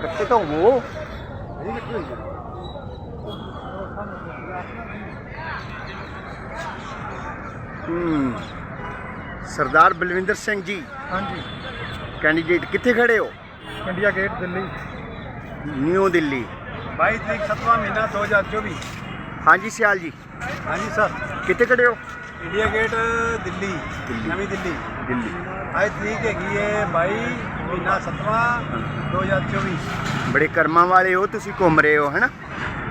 ਇਕੱਠੇ ਤਾਂ ਹੋ ਹੂੰ। ਸਰਦਾਰ ਬਲਵਿੰਦਰ ਸਿੰਘ ਜੀ। ਹਾਂਜੀ। ਕੈਂਡੀਡੇਟ ਕਿੱਥੇ ਖੜੇ ਹੋ? India Gate Delhi. New Delhi. 22 ਤਰੀਕ 7ਵਾਂ ਮਹੀਨਾ 2024 ਹਾਂਜੀ ਸਿਆਲ ਜੀ। ਹਾਂਜੀ ਸਰ। ਕਿੱਥੇ ਖੜੇ ਹੋ? India Gate Delhi. ਨਵੀਂ ਦਿੱਲੀ। ਦਿੱਲੀ। ਅੱਜ ਤਰੀਕ ਹੈਗੀ ਹੈ 22 ਮਹੀਨਾ 7ਵਾਂ 2024 ਬੜੇ ਕਰਮਾਂ ਵਾਲੇ ਹੋ ਤੁਸੀਂ ਘੁੰਮ ਰਹੇ ਹੋ ਹੈਨਾ?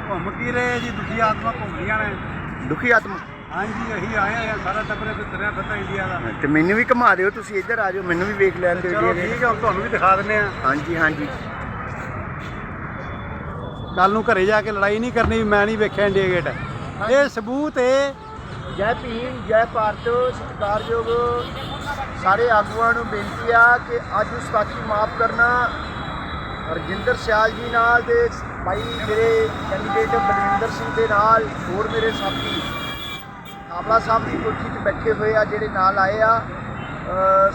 ਘੁੰਮ ਕੀ ਰਹੇ ਜੀ ਦੁਖੀ ਆਤਮਾ ਘੁੰਮਦੀਆਂ ਨੇ। ਦੁਖੀ ਆਤਮਾ? ਹਾਂਜੀ ਅਸੀਂ ਆਏ ਆ ਸਾਰਾ ਟੱਬਰੇ ਤੇ ਤੁਰਿਆ ਫਿਰਦਾ ਇੰਡੀਆ ਦਾ। ਤੇ ਮੈਨੂੰ ਵੀ ਘੁਮਾ ਦਿਓ ਤੁਸੀਂ ਇੱਧਰ ਆ ਜਾਓ ਮੈਨੂੰ ਵੀ ਵੇਖ ਲੈਣ ਦਿਓ ਚਲੋ ਜੀ। ਠੀਕ ਹੈ ਹੁਣ ਤੁਹਾਨੂੰ ਵੀ ਦਿਖਾ ਦਿੰਨੇ ਆ ਹਾਂਜੀ ਹਾਂਜੀ। ਕੱਲ ਨੂੰ ਘਰੇ ਜਾ ਕੇ ਲੜਾਈ ਨਹੀਂ ਕਰਨੀ ਮੈਂ ਨਹੀਂ ਵੇਖਿਆ ਇੰਡੀਆ ਗੇਟ। ਇਹ ਸਬੂਤ ਹੈ ਜੈ ਭੀਮ ਜੈ ਭਾਰਤ ਸਤਿਕਾਰਯੋਗ ਸਾਰੇ ਆਗੂਆਂ ਨੂੰ ਬੇਨਤੀ ਆ ਕਿ ਅੱਜ ਉਸਤਾਕੀ ਮਾਫ ਕਰਨਾ। ਰਜਿੰਦਰ ਸਿਆਲ ਜੀ ਨਾਲ ਤੇ ਭਾਈ ਮੇਰੇ ਕੈਂਡੀਡੇਟ ਬਲਵਿੰਦਰ ਸਿੰਘ ਦੇ ਨਾਲ, ਹੋਰ ਮੇਰੇ ਸਾਥੀ ਆਮਲਾ ਸਾਹਿਬ ਦੀ ਕੋਠੀ 'ਚ ਬੈਠੇ ਹੋਏ ਆ, ਜਿਹੜੇ ਨਾਲ ਆਏ ਆ।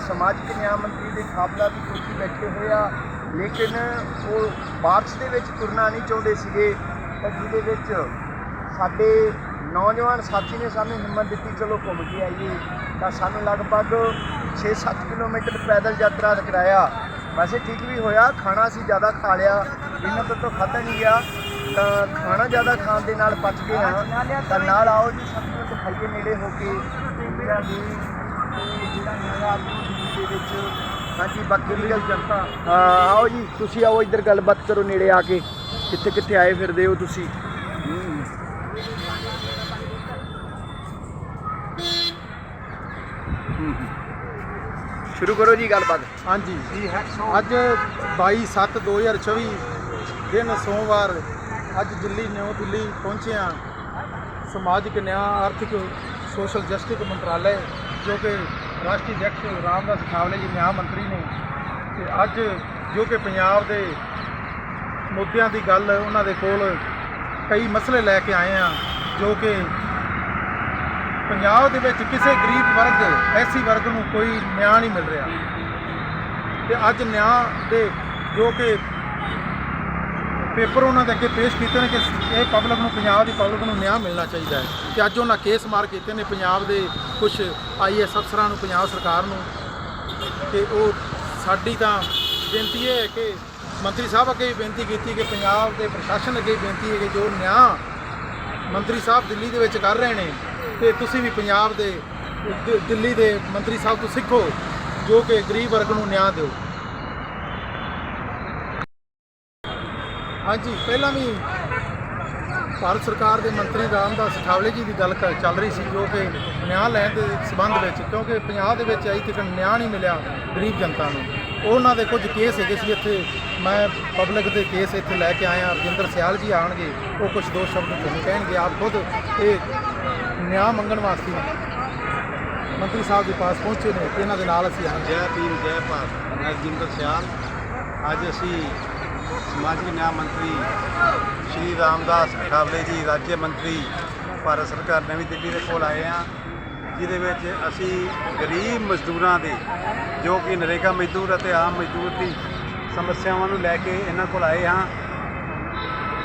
ਸਮਾਜਿਕ ਨਿਆਂ ਮੰਤਰੀ ਦੇ ਖਾਬਲਾ ਦੀ ਕੋਠੀ ਬੈਠੇ ਹੋਏ ਆ। ਲੇਕਿਨ ਉਹ ਬਾਰਿਸ਼ ਦੇ ਵਿੱਚ ਤੁਰਨਾ ਨਹੀਂ ਚਾਹੁੰਦੇ ਸੀਗੇ। ਤਾਂ ਜਿਹਦੇ ਵਿੱਚ ਸਾਡੇ ਨੌਜਵਾਨ ਸਾਥੀ ਨੇ ਸਾਨੂੰ ਹਿੰਮਤ ਦਿੱਤੀ, ਚਲੋ ਘੁੰਮ ਕੇ ਆਈਏ। ਤਾਂ ਸਾਨੂੰ ਲਗਭਗ 6-7 ਕਿਲੋਮੀਟਰ ਪੈਦਲ ਯਾਤਰਾ ਦਾ ਕਰਾਇਆ। ਵੈਸੇ ਠੀਕ ਵੀ ਹੋਇਆ, ਖਾਣਾ ਸੀ ਜ਼ਿਆਦਾ ਖਾ ਲਿਆ। ਇਹਨਾਂ ਤੋਂ ਤਾਂ ਖਾਧਾ ਨਹੀਂ ਗਿਆ। ਤਾਂ ਖਾਣਾ ਜ਼ਿਆਦਾ ਖਾਣ ਦੇ ਨਾਲ ਪਚ ਗਏ ਹਾਂ। ਤਾਂ ਨਾਲ ਆਓ ਜੀ ਸਾਨੂੰ ਖਾਈਏ ਨੇੜੇ ਹੋ ਕੇ। ਇੰਡੀਆ ਦੀ ਜਿਹੜਾ ਨਵਾਂ ਦੇ ਵਿੱਚ ਹਾਂਜੀ, ਬਾਕੀ ਦੀ ਗੱਲ ਜਨਤਾ ਆਓ ਜੀ, ਤੁਸੀਂ ਆਓ, ਇੱਧਰ ਗੱਲਬਾਤ ਕਰੋ ਨੇੜੇ ਆ ਕੇ। ਕਿੱਥੇ ਕਿੱਥੇ ਆਏ ਫਿਰਦੇ ਹੋ ਤੁਸੀਂ ਹੂੰ। ਹੂੰ। ਸ਼ੁਰੂ ਕਰੋ ਜੀ ਗੱਲਬਾਤ। ਹਾਂਜੀ। ਅੱਜ 22 7 2024 ਦਿਨ ਸੋਮਵਾਰ ਅੱਜ ਦਿੱਲੀ ਨਿਊ ਦਿੱਲੀ ਪਹੁੰਚੇ ਹਾਂ। ਸਮਾਜਿਕ, ਨਿਆਂ, ਆਰਥਿਕ, ਸੋਸ਼ਲ ਜਸਟਿਸ ਮੰਤਰਾਲੇ ਜੋ ਕਿ ਰਾਸ਼ਟਰੀ ਅਧਿਕਸ਼ ਰਾਮਦਾਸ ਅਠਾਵਲੇ ਜੀ, ਨਿਆਂ ਮੰਤਰੀ ਨੇ। ਤੇ ਅੱਜ ਜੋ ਕਿ ਪੰਜਾਬ ਦੇ ਮੁੱਦਿਆਂ ਦੀ ਗੱਲ ਉਹਨਾਂ ਦੇ ਕੋਲ ਕਈ ਮਸਲੇ ਲੈ ਕੇ ਆਏ ਆ ਜੋ ਕਿ ਪੰਜਾਬ ਦੇ ਵਿੱਚ ਕਿਸੇ ਗਰੀਬ ਵਰਗ, ਐਸੀ ਵਰਗ ਨੂੰ ਕੋਈ ਨਿਆਂ ਨਹੀਂ ਮਿਲ ਰਿਹਾ। ਤੇ ਅੱਜ ਨਿਆਂ ਦੇ ਜੋ ਕਿ ਪੇਪਰ ਉਹਨਾਂ ਦੇ ਅੱਗੇ ਪੇਸ਼ ਕੀਤੇ ਨੇ ਕਿ ਇਹ ਪਬਲਿਕ ਨੂੰ, ਪੰਜਾਬ ਦੀ ਪਬਲਿਕ ਨੂੰ ਨਿਆਂ ਮਿਲਣਾ ਚਾਹੀਦਾ ਹੈ। ਤੇ ਅੱਜ ਉਹਨਾਂ ਕੇਸ ਮਾਰ ਕੀਤੇ ਨੇ ਪੰਜਾਬ ਦੇ ਕੁਝ ਆਈਐਸ ਅਫਸਰਾਂ ਨੂੰ, ਪੰਜਾਬ ਸਰਕਾਰ ਨੂੰ। ਤੇ ਉਹ ਸਾਡੀ ਤਾਂ ਬੇਨਤੀ ਇਹ ਹੈ ਕਿ ਮੰਤਰੀ ਸਾਹਿਬ ਅੱਗੇ ਵੀ ਬੇਨਤੀ ਕੀਤੀ ਕਿ ਪੰਜਾਬ ਦੇ ਪ੍ਰਸ਼ਾਸਨ ਅੱਗੇ ਬੇਨਤੀ ਹੈ ਕਿ ਜੋ ਨਿਆਂ ਮੰਤਰੀ ਸਾਹਿਬ ਦਿੱਲੀ ਦੇ ਵਿੱਚ ਕਰ ਰਹੇ ਨੇ ਤੇ ਤੁਸੀਂ ਵੀ ਪੰਜਾਬ ਦੇ ਦਿੱਲੀ ਦੇ ਮੰਤਰੀ ਸਾਹਿਬ ਤੋਂ ਸਿੱਖੋ, ਜੋ ਕਿ ਗਰੀਬ ਵਰਗ ਨੂੰ ਨਿਆਂ ਦਿਓ। ਹਾਂਜੀ, ਪਹਿਲਾਂ ਵੀ ਭਾਰਤ ਸਰਕਾਰ ਦੇ ਮੰਤਰੀ ਰਾਮਦਾਸ ਅਠਾਵਲੇ ਜੀ ਦੀ ਗੱਲ ਕਰ- ਚੱਲ ਰਹੀ ਸੀ, ਜੋ ਕਿ ਨਿਆਂ ਲੈਣ ਦੇ ਸਬੰਧ ਵਿੱਚ, ਕਿਉਂਕਿ ਪੰਜਾਬ ਦੇ ਵਿੱਚ ਅਜੇ ਤੱਕ ਨਿਆਂ ਨਹੀਂ ਮਿਲਿਆ ਗਰੀਬ ਜਨਤਾ ਨੂੰ। ਉਹਨਾਂ ਦੇ ਕੁਝ ਕੇਸ ਹੈਗੇ ਸੀ ਇੱਥੇ, ਮੈਂ ਪਬਲਿਕ ਦੇ ਕੇਸ ਇੱਥੇ ਲੈ ਕੇ ਆਇਆ ਰਜਿੰਦਰ ਸਿਆਲ ਜੀ ਆਣਗੇ ਉਹ ਕੁਝ ਦੋ ਸ਼ਬਦ ਤੁਹਾਨੂੰ ਕਹਿਣਗੇ, ਆਪ ਖੁਦ ਇਹ ਨਿਆਂ ਮੰਗਣ ਵਾਸਤੇ ਮੰਤਰੀ ਸਾਹਿਬ ਦੇ ਪਾਸ ਪਹੁੰਚੇ ਨੇ ਤੇ ਇਹਨਾਂ ਦੇ ਨਾਲ ਅਸੀਂ ਹਾਂ ਜੈ ਭੀਮ, ਜੈ ਭਾਰਤ। ਮੈਂ ਜਿੰਦਰ ਸਿਆਲ। ਅੱਜ ਅਸੀਂ ਸਮਾਜਿਕ ਨਿਆਂ ਮੰਤਰੀ ਸ਼੍ਰੀ ਰਾਮਦਾਸ ਅਠਾਵਲੇ ਜੀ ਰਾਜ ਮੰਤਰੀ ਭਾਰਤ ਸਰਕਾਰ ਨਵੀਂ ਦਿੱਲੀ ਦੇ ਕੋਲ ਆਏ ਹਾਂ, ਜਿਹਦੇ ਵਿੱਚ ਅਸੀਂ ਗਰੀਬ ਮਜ਼ਦੂਰਾਂ ਦੇ, ਜੋ ਕਿ ਨਰੇਗਾ ਮਜ਼ਦੂਰ ਅਤੇ ਆਮ ਮਜ਼ਦੂਰ ਦੀ ਸਮੱਸਿਆਵਾਂ ਨੂੰ ਲੈ ਕੇ ਇਹਨਾਂ ਕੋਲ ਆਏ ਹਾਂ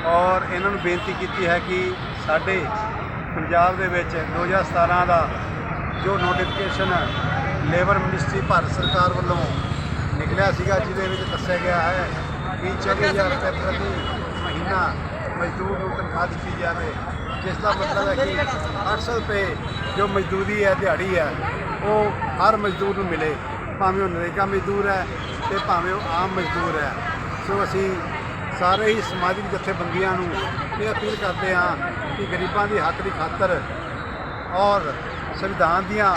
ਔਰ ਇਹਨਾਂ ਨੂੰ ਬੇਨਤੀ ਕੀਤੀ ਹੈ ਕਿ ਸਾਡੇ ਪੰਜਾਬ ਦੇ ਵਿੱਚ 2017 ਦਾ ਜੋ ਨੋਟੀਫਿਕੇਸ਼ਨ ਲੇਬਰ ਮਿਨਿਸਟਰੀ ਭਾਰਤ ਸਰਕਾਰ ਵੱਲੋਂ ਨਿਕਲਿਆ ਸੀਗਾ, ਜਿਹਦੇ ਵਿੱਚ ਦੱਸਿਆ ਗਿਆ ਹੈ ਕਿ 24000 ਰੁਪਏ ਪ੍ਰਤੀ ਮਹੀਨਾ ਮਜ਼ਦੂਰ ਨੂੰ ਤਨਖਾਹ ਦਿੱਤੀ ਜਾਵੇ, ਜਿਸ ਦਾ ਮਤਲਬ ਹੈ ਕਿ 800 ਰੁਪਏ ਜੋ ਮਜ਼ਦੂਰੀ ਹੈ, ਦਿਹਾੜੀ ਹੈ, ਉਹ ਹਰ ਮਜ਼ਦੂਰ ਨੂੰ ਮਿਲੇ। ਭਾਵੇਂ ਉਹ ਨਰੇਗਾ ਮਜ਼ਦੂਰ ਹੈ ਤੇ ਭਾਵੇਂ ਉਹ ਆਮ ਮਜ਼ਦੂਰ ਹੈ। ਸੋ ਅਸੀਂ ਸਾਰੇ ਹੀ ਸਮਾਜਿਕ ਜਥੇਬੰਦੀਆਂ ਨੂੰ ਇਹ ਅਪੀਲ ਕਰਦੇ ਹਾਂ ਕਿ ਗਰੀਬਾਂ ਦੀ ਹੱਕ ਦੀ ਖਾਤਰ ਔਰ ਸੰਵਿਧਾਨ ਦੀਆਂ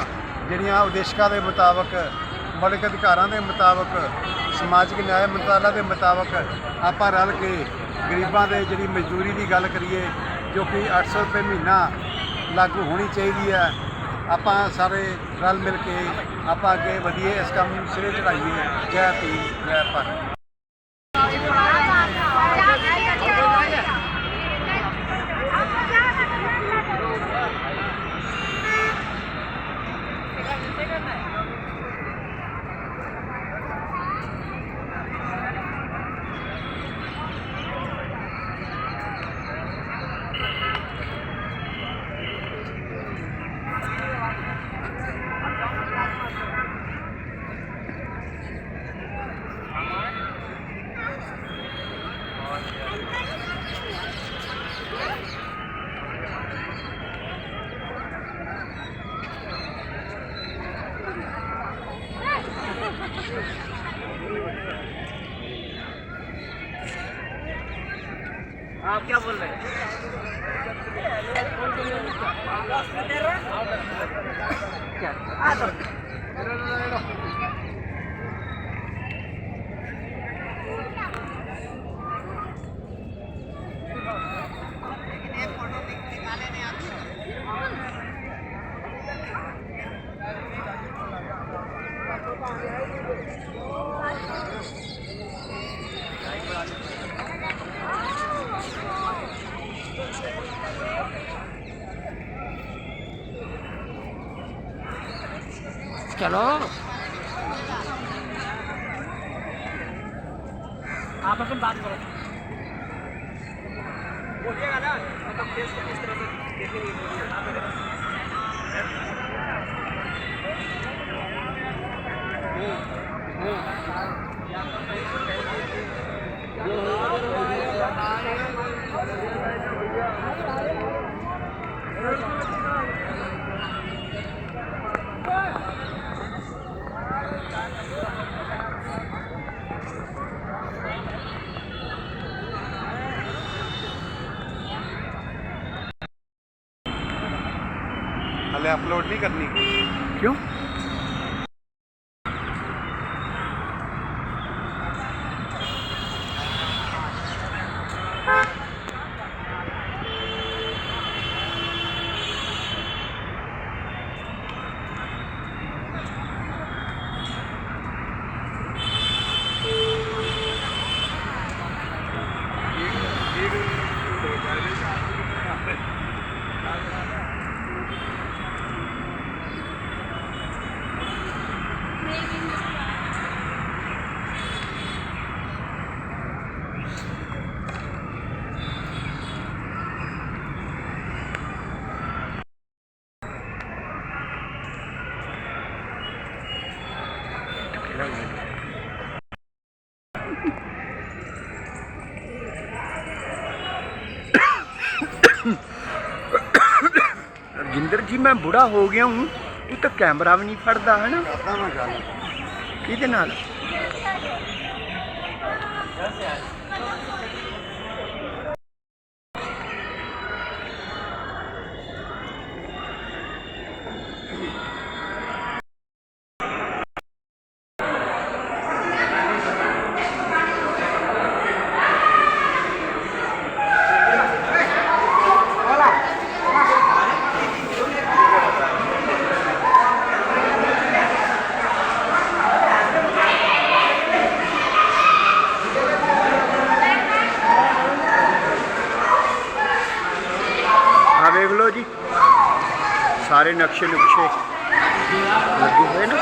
ਜਿਹੜੀਆਂ ਉਦੇਸ਼ਕਾਂ ਦੇ ਮੁਤਾਬਕ, ਮੌਲਿਕ ਅਧਿਕਾਰਾਂ ਦੇ ਮੁਤਾਬਕ, ਸਮਾਜਿਕ ਨਿਆਂ ਮੰਤਰਾਲਾ ਦੇ ਮੁਤਾਬਕ ਆਪਾਂ ਰਲ ਕੇ ਗਰੀਬਾਂ ਦੇ ਜਿਹੜੀ ਮਜ਼ਦੂਰੀ ਦੀ ਗੱਲ ਕਰੀਏ, ਜੋ ਕਿ 800 ਰੁਪਏ ਮਹੀਨਾ ਲਾਗੂ ਹੋਣੀ ਚਾਹੀਦੀ ਹੈ, ਆਪਾਂ ਸਾਰੇ ਰਲ ਮਿਲ ਕੇ ਆਪਾਂ ਅੱਗੇ ਵਧੀਏ ਇਸ ਕੰਮ ਨੂੰ ਸਿਰੇ ਚੜਾਈਏ। ਜੈ ਭੀਮ, ਜੈ ਭਾਰਤ। आप क्या बोल रहे हैं चलो आप अपन बात करो बोलिएगा ना मतलब देश को किस तरह से देखेंगे बोलिए आप ਹਲੇ ਅਪਲੋਡ ਨਹੀਂ ਕਰਨੀ ਕਿਉਂ ਰਜਿੰਦਰ ਜੀ ਮੈਂ ਬੁੜਾ ਹੋ ਗਿਆ ਹੂੰ ਤੂੰ ਤਾਂ ਕੈਮਰਾ ਵੀ ਨਹੀਂ ਫੜਦਾ ਹੈ ਨਾ ਕਰਦਾ ਮੈਂ ਗੱਲ। ਕਿਹਦੇ ਨਾਲ ਆ ਵੇਖ ਲਓ ਜੀ ਸਾਰੇ ਨਕਸ਼ੇ ਨੁਕਸ਼ੇ ਲੱਗੇ ਹੋਏ ਨਾ।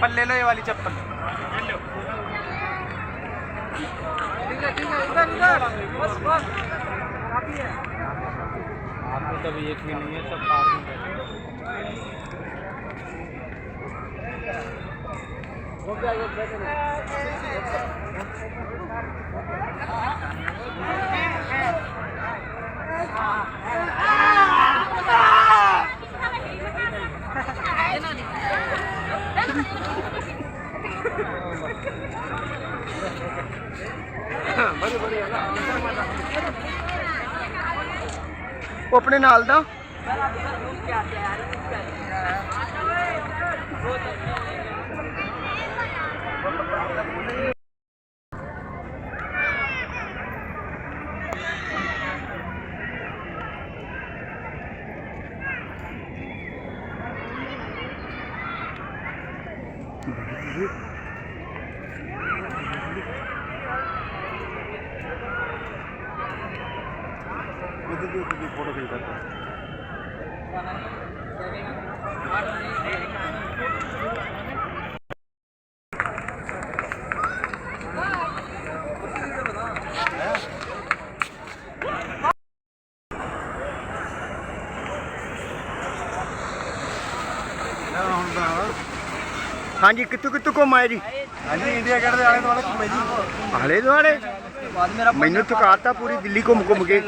चप्पल ले लो ये वाली चप्पल। आपको तभी एक भी नहीं है सब पास में बैठे ਉਹ ਆਪਣੇ ਨਾਲ ਦਾ? ਹਾਂਜੀ ਕਿੱਥੋਂ ਕਿੱਥੋਂ ਘੁੰਮ ਆਏ ਜੀ? ਹਾਂਜੀ ਇੰਡੀਆ ਗੇਟ ਦੇ ਆਲੇ ਦੁਆਲੇ ਘੁੰਮੇ ਜੀ। ਆਲੇ ਦੁਆਲੇ? ਮੈਨੂੰ ਥਕਾਤਾ ਪੂਰੀ ਦਿੱਲੀ ਘੁੰਮ ਘੁੰਮ ਕੇ।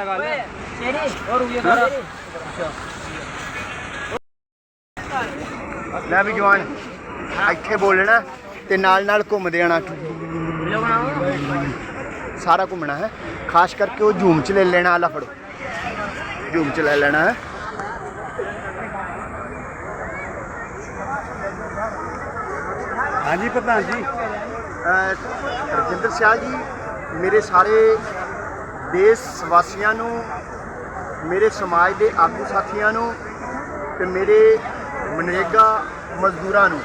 ਲੈ ਵੀ ਜਵਾਨ ਇੱਥੇ ਬੋਲਣਾ ਤੇ ਨਾਲ ਨਾਲ ਘੁੰਮਦੇ ਆਣਾ ਸਾਰਾ ਘੁੰਮਣਾ ਹੈ। ਖਾਸ ਕਰਕੇ ਉਹ ਝੂਮ ਚ ਲੈ ਲੈਣਾ ਆਲਾ ਫੜੋ। ਝੂਮ ਚ ਲੈ ਲੈਣਾ ਹੈ। ਹਾਂਜੀ ਪ੍ਰਧਾਨ ਜੀ। ਰਜਿੰਦਰ ਸਿਆਹ ਜੀ ਮੇਰੇ ਸਾਰੇ ਦੇਸ਼ ਵਾਸੀਆਂ ਨੂੰ ਮੇਰੇ ਸਮਾਜ ਦੇ ਆਗੂ ਸਾਥੀਆਂ ਨੂੰ ਤੇ ਮੇਰੇ ਮਨਰੇਗਾ ਮਜ਼ਦੂਰਾਂ ਨੂੰ।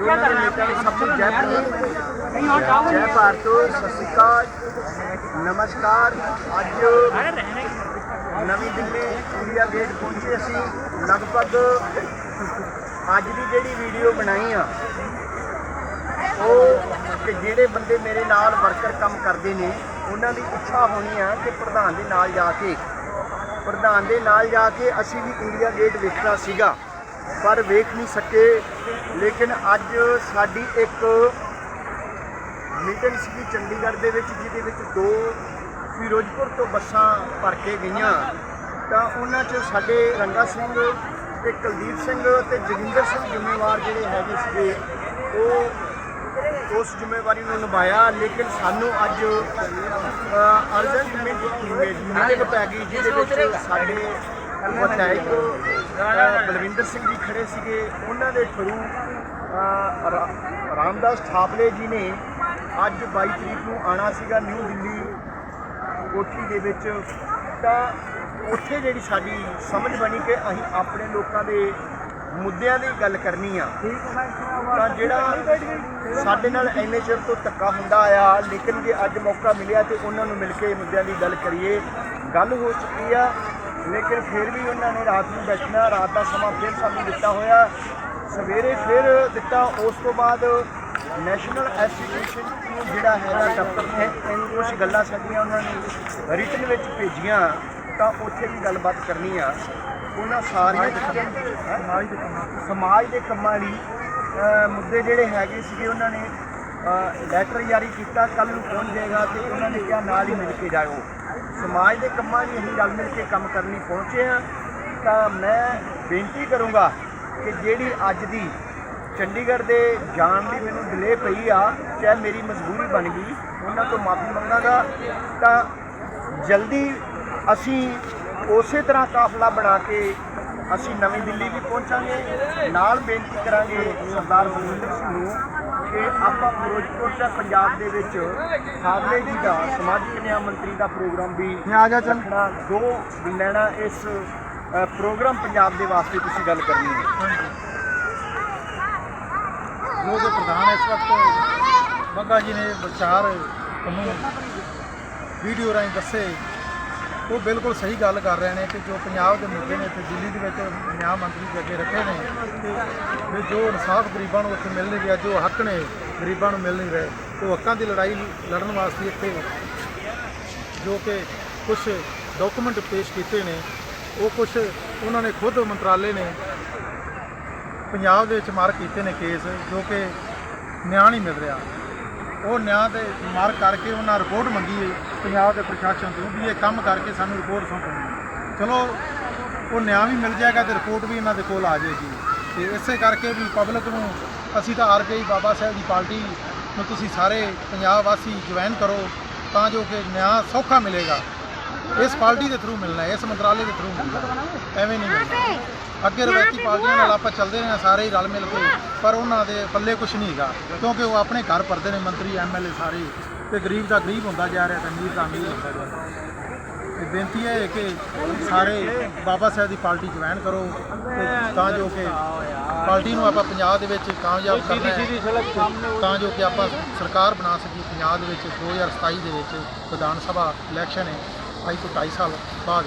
ਉਹਨਾਂ ਦੇ ਨੇਤਾ ਨੂੰ ਸਭ ਨੂੰ ਜੈ ਭਾਰਤ। ਜੈ ਭਾਰਤ। ਸਤਿ ਸ਼੍ਰੀ ਅਕਾਲ। ਨਮਸਕਾਰ। ਅੱਜ ਨਵੀਂ ਦਿੱਲੀ ਇੰਡੀਆ ਗੇਟ ਪਹੁੰਚੇ ਅਸੀਂ। ਲਗਭਗ ਅੱਜ ਦੀ ਜਿਹੜੀ ਵੀਡੀਓ ਬਣਾਈ ਆ, ਉਹ ਕਿ ਜਿਹੜੇ ਬੰਦੇ ਮੇਰੇ ਨਾਲ ਵਰਕਰ ਕੰਮ ਕਰਦੇ ਨੇ, ਉਹਨਾਂ ਦੀ ਇੱਛਾ ਹੋਣੀ ਆ ਕਿ ਪ੍ਰਧਾਨ ਦੇ ਨਾਲ ਜਾ ਕੇ, ਪ੍ਰਧਾਨ ਦੇ ਨਾਲ ਜਾ ਕੇ ਅਸੀਂ ਵੀ ਇੰਡੀਆ ਗੇਟ ਵੇਖਣਾ ਸੀਗਾ। ਪਰ ਵੇਖ ਨਹੀਂ ਸਕੇ। ਲੇਕਿਨ ਅੱਜ ਸਾਡੀ ਇੱਕ ਮੀਟਿੰਗ ਸੀਗੀ ਚੰਡੀਗੜ੍ਹ ਦੇ ਵਿੱਚ, ਜਿਹਦੇ ਵਿੱਚ ਦੋ ਫਿਰੋਜ਼ਪੁਰ ਤੋਂ ਬੱਸਾਂ ਭਰ ਕੇ ਗਈਆਂ। ਤਾਂ ਉਹਨਾਂ 'ਚ ਸਾਡੇ ਰੰਗਾ ਸਿੰਘ ਤੇ ਕੁਲਦੀਪ ਸਿੰਘ ਤੇ ਜੋਗਿੰਦਰ ਸਿੰਘ ਜ਼ਿੰਮੇਵਾਰ ਜਿਹੜੇ ਹੈਗੇ ਸੀਗੇ, ਉਹ ਉਸ ਜ਼ਿੰਮੇਵਾਰੀ ਨੂੰ ਨਿਭਾਇਆ। ਲੇਕਿਨ ਸਾਨੂੰ ਅੱਜ ਅਰਜੈਂਟ ਮੀਟਿੰਗ ਪੈ ਗਈ, ਜਿਹਦੇ ਵਿੱਚ ਸਾਡੇ ਵਿਧਾਇਕ ਬਲਵਿੰਦਰ ਸਿੰਘ ਜੀ ਖੜੇ ਸੀਗੇ। ਉਹਨਾਂ ਦੇ ਥਰੂ ਰਾਮਦਾਸ ਠਾਪਲੇ ਜੀ ਨੇ ਅੱਜ 22 ਤਰੀਕ ਨੂੰ ਆਣਾ ਸੀਗਾ ਨਿਊ ਦਿੱਲੀ, ਕੋਠੀ ਦੇ ਵਿੱਚ। ਤਾਂ ਉੱਥੇ ਜਿਹੜੀ ਸਾਡੀ ਸਮਝ ਬਣੀ ਕਿ ਅਸੀਂ ਆਪਣੇ ਲੋਕਾਂ ਦੇ ਮੁੱਦਿਆਂ ਦੀ ਗੱਲ ਕਰਨੀ ਆ। ਤਾਂ ਜਿਹੜਾ ਸਾਡੇ ਨਾਲ ਇੰਨੇ ਚਿਰ ਤੋਂ ਧੱਕਾ ਹੁੰਦਾ ਆ ਲੇਕਿਨ ਜੇ ਅੱਜ ਮੌਕਾ ਮਿਲਿਆ ਤੇ ਉਹਨਾਂ ਨੂੰ ਮਿਲ ਕੇ ਮੁੱਦਿਆਂ ਦੀ ਗੱਲ ਕਰੀਏ, ਗੱਲ ਹੋ ਚੁੱਕੀ ਆ। ਲੇਕਿਨ ਫਿਰ ਵੀ ਉਹਨਾਂ ਨੇ ਰਾਤ ਨੂੰ ਬੈਠਣਾ ਰਾਤ ਦਾ ਸਮਾਂ ਫਿਰ ਸਾਨੂੰ ਦਿੱਤਾ ਹੋਇਆ। ਸਵੇਰੇ ਫਿਰ ਦਿੱਤਾ ਉਸ ਤੋਂ ਬਾਅਦ ਨੈਸ਼ਨਲ ਐਸੋਸੀਏਸ਼ਨ ਨੂੰ ਜਿਹੜਾ ਹੈਗਾ ਦਫ਼ਤਰ ਨੇ ਕੁਝ ਗੱਲਾਂ ਸਾਡੀਆਂ ਉਹਨਾਂ ਨੇ ਰਿਟਨ ਵਿੱਚ ਭੇਜੀਆਂ ਤਾਂ ਉੱਥੇ ਵੀ ਗੱਲਬਾਤ ਕਰਨੀ ਆ। ਉਹਨਾਂ ਸਾਰੀਆਂ ਹੈਂ? ਸਮਾਜ ਦੇ ਕੰਮਾਂ ਲਈ ਮੁੱਦੇ ਜਿਹੜੇ ਹੈਗੇ ਸੀਗੇ ਉਹਨਾਂ ਨੇ ਲੈਟਰ ਜਾਰੀ ਕੀਤਾ ਕੱਲ ਨੂੰ ਪਹੁੰਚ ਜਾਏਗਾ ਤੇ ਉਹਨਾਂ ਨੇ ਕਿਹਾ ਨਾਲ ਹੀ ਮਿਲ ਕੇ ਜਾਓ ਸਮਾਜ ਦੇ ਕੰਮਾਂ ਲਈ ਅਸੀਂ ਰਲ ਮਿਲ ਕੇ ਕੰਮ ਕਰਨ ਲਈ ਪਹੁੰਚੇ ਹਾਂ, ਤਾਂ ਮੈਂ ਬੇਨਤੀ ਕਰੂੰਗਾ ਕਿ ਜਿਹੜੀ ਅੱਜ ਦੀ ਚੰਡੀਗੜ੍ਹ ਦੇ ਜਾਣ ਦੀ ਮੈਨੂੰ ਡਿਲੇ ਪਈ ਆ, ਚਾਹੇ ਮੇਰੀ ਮਜਬੂਰੀ ਬਣ ਗਈ, ਉਹਨਾਂ ਤੋਂ ਮਾਫੀ ਮੰਗਾਂਗਾ, ਤਾਂ ਜਲਦੀ ਅਸੀਂ ਉਸੇ ਤਰ੍ਹਾਂ ਕਾਫਲਾ ਬਣਾ ਕੇ ਅਸੀਂ ਨਵੀਂ ਦਿੱਲੀ ਵੀ ਪਹੁੰਚਾਂਗੇ। ਨਾਲ ਬੇਨਤੀ ਕਰਾਂਗੇ ਸਰਦਾਰ ਬਲਵਿੰਦਰ ਸਿੰਘ ਨੂੰ ਕਿ ਆਪਾਂ ਫਿਰੋਜ਼ਪੁਰ ਤੇ ਪੰਜਾਬ ਦੇ ਵਿੱਚ ਸਾਧਲੇ ਜੀ ਦਾ ਸਮਾਜਿਕ ਨਿਆਂ ਮੰਤਰੀ ਦਾ ਪ੍ਰੋਗਰਾਮ ਵੀ ਆ ਜਾ ਚੱਲ। ਰੱਖਣਾ ਦੋ ਲੈਣਾ ਇਸ ਪ੍ਰੋਗਰਾਮ ਪੰਜਾਬ ਦੇ ਵਾਸਤੇ ਤੁਸੀਂ ਗੱਲ ਕਰਨੀ ਹੈ ਜੋ ਕਿ ਪ੍ਰਧਾਨ ਇਸ ਵਕਤ ਬੱਗਾ ਜੀ ਨੇ ਵਿਚਾਰ ਤੁਹਾਨੂੰ ਵੀਡੀਓ ਰਾਹੀਂ ਦੱਸੇ ਉਹ ਬਿਲਕੁਲ ਸਹੀ ਗੱਲ ਕਰ ਰਹੇ ਨੇ ਕਿ ਜੋ ਪੰਜਾਬ ਦੇ ਮੁੱਦੇ ਨੇ ਤੇ ਦਿੱਲੀ ਦੇ ਵਿੱਚ ਨਿਆਂ ਮੰਤਰੀ ਦੇ ਅੱਗੇ ਰੱਖੇ ਨੇ ਤੇ ਜੋ ਇਨਸਾਫ ਗਰੀਬਾਂ ਨੂੰ ਉੱਥੇ ਮਿਲ ਨਹੀਂ ਰਿਹਾ, ਜੋ ਹੱਕ ਨੇ ਗਰੀਬਾਂ ਨੂੰ ਮਿਲ ਨਹੀਂ ਰਹੇ, ਉਹ ਹੱਕਾਂ ਦੀ ਲੜਾਈ ਲੜਨ ਵਾਸਤੇ ਇੱਥੇ ਜੋ ਕਿ ਕੁਝ ਡਾਕੂਮੈਂਟ ਪੇਸ਼ ਕੀਤੇ ਨੇ, ਉਹ ਕੁਝ ਉਹਨਾਂ ਨੇ ਖੁਦ ਮੰਤਰਾਲੇ ਨੇ ਪੰਜਾਬ ਦੇ ਵਿੱਚ ਮਾਰ ਕੀਤੇ ਨੇ ਕੇਸ ਜੋ ਕਿ ਨਿਆਂ ਨਹੀਂ ਮਿਲ ਰਿਹਾ। ਉਹ ਨਿਆਂ ਦੇ ਮਾਰ ਕਰਕੇ ਉਹਨਾਂ ਰਿਪੋਰਟ ਮੰਗੀ ਹੈ, ਪੰਜਾਬ ਦੇ ਪ੍ਰਸ਼ਾਸਨ ਤੋਂ ਵੀ ਇਹ ਕੰਮ ਕਰਕੇ ਸਾਨੂੰ ਰਿਪੋਰਟ ਸੌਂਪਣੀ ਚਲੋ, ਉਹ ਨਿਆਂ ਵੀ ਮਿਲ ਜਾਏਗਾ ਤੇ ਰਿਪੋਰਟ ਵੀ ਇਹਨਾਂ ਦੇ ਕੋਲ ਆ ਜਾਏਗੀ। ਤੇ ਇਸੇ ਕਰਕੇ ਵੀ ਪਬਲਿਕ ਨੂੰ ਅਸੀਂ ਤਾਂ ਆਰਜੇਈ ਬਾਬਾ ਸਾਹਿਬ ਦੀ ਪਾਰਟੀ ਨੂੰ ਤੁਸੀਂ ਸਾਰੇ ਪੰਜਾਬ ਵਾਸੀ ਜੁਆਇਨ ਕਰੋ ਤਾਂ ਜੋ ਕਿ ਨਿਆਂ ਸੌਖਾ ਮਿਲੇਗਾ। ਇਸ ਪਾਰਟੀ ਦੇ ਥਰੂ ਮਿਲਣਾ ਹੈ, ਇਸ ਮੰਤਰਾਲੇ ਦੇ ਥਰੂ ਮਿਲਣਾ ਐਵੇਂ ਨਹੀਂ ਮਿਲਣਾ। ਅੱਗੇ ਰਵਾਇਤੀ ਪਾਰਟੀਆਂ ਨਾਲ ਆਪਾਂ ਚੱਲਦੇ ਰਹੇ ਹਾਂ ਸਾਰੇ ਹੀ ਰਲ ਮਿਲ ਕੇ ਪਰ ਉਹਨਾਂ ਦੇ ਪੱਲੇ ਕੁਝ ਨਹੀਂ ਹੈਗਾ ਕਿਉਂਕਿ ਉਹ ਆਪਣੇ ਘਰ ਭਰਦੇ ਨੇ ਮੰਤਰੀ ਐਮਐਲਏ ਸਾਰੇ ਤੇ ਗਰੀਬ ਦਾ ਗਰੀਬ ਹੁੰਦਾ ਜਾ ਰਿਹਾ ਤੇ ਅਮੀਰ ਦਾ ਅਮੀਰ ਹੁੰਦਾ ਜਾ ਰਿਹਾ। ਇਹ ਬੇਨਤੀ ਹੈ ਕਿ ਸਾਰੇ ਬਾਬਾ ਸਾਹਿਬ ਦੀ ਪਾਰਟੀ ਜੁਆਇਨ ਕਰੋ ਤੇ ਤਾਂ ਜੋ ਕਿ ਪਾਰਟੀ ਨੂੰ ਆਪਾਂ ਪੰਜਾਬ ਦੇ ਵਿੱਚ ਕਾਮਯਾਬ ਕਰਨਾ ਹੈ ਤਾਂ ਜੋ ਕਿ ਆਪਾਂ ਸਰਕਾਰ ਬਣਾ ਸਕੀਏ। ਪੰਜਾਬ ਦੇ ਵਿੱਚ 2027 ਦੇ ਵਿੱਚ ਵਿਧਾਨ ਸਭਾ ਇਲੈਕਸ਼ਨ ਹੈ ਅੱਜ ਤੋਂ 2.5 ਸਾਲ ਬਾਅਦ।